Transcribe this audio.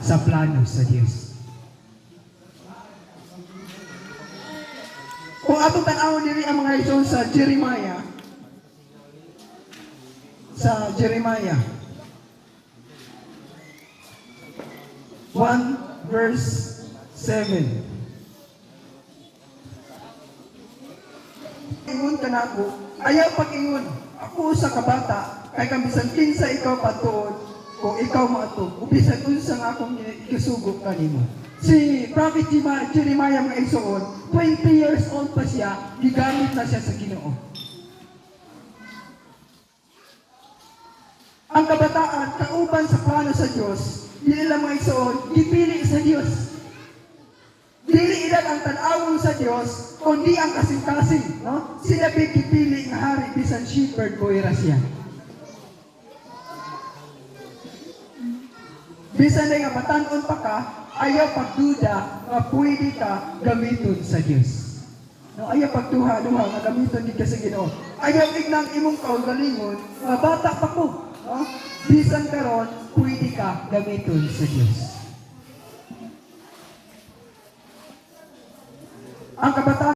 sa plano sa Dios. Kung atong tanawon diri ang mga ison sa Jeremiah sa Jeremiah 1 verse 7 Ingon ka na ako, ayaw pag-ingon. Ako sa kabata, kay kambisan kinsa ikaw patuod, ikaw maato, ubisan unsa nga akong ikasugo kanimo. Si Prophet Jeremiah mga igsoon, 20 years old pa siya, gigamit na siya sa Ginoo. Ang kabataan, kauban sa plano sa Diyos, dili lang mga igsoon, gipili sa Diyos. Dili ilan ang tanawon sa Dios, kundi ang kasing-kasing, no? Si David gipili nga hari bisan shepherd ko ira siya. Bisan na nga batanon pa ka, ayaw pagduda nga pwede ka gamiton sa Dios. No, ayaw pagduha-duha nga gamiton di ka sa Ginoo. Ayaw ignang imong kaugalingon nga bata pa ko, no? Bisan karon pwede ka gamiton sa Dios. Ang kabataan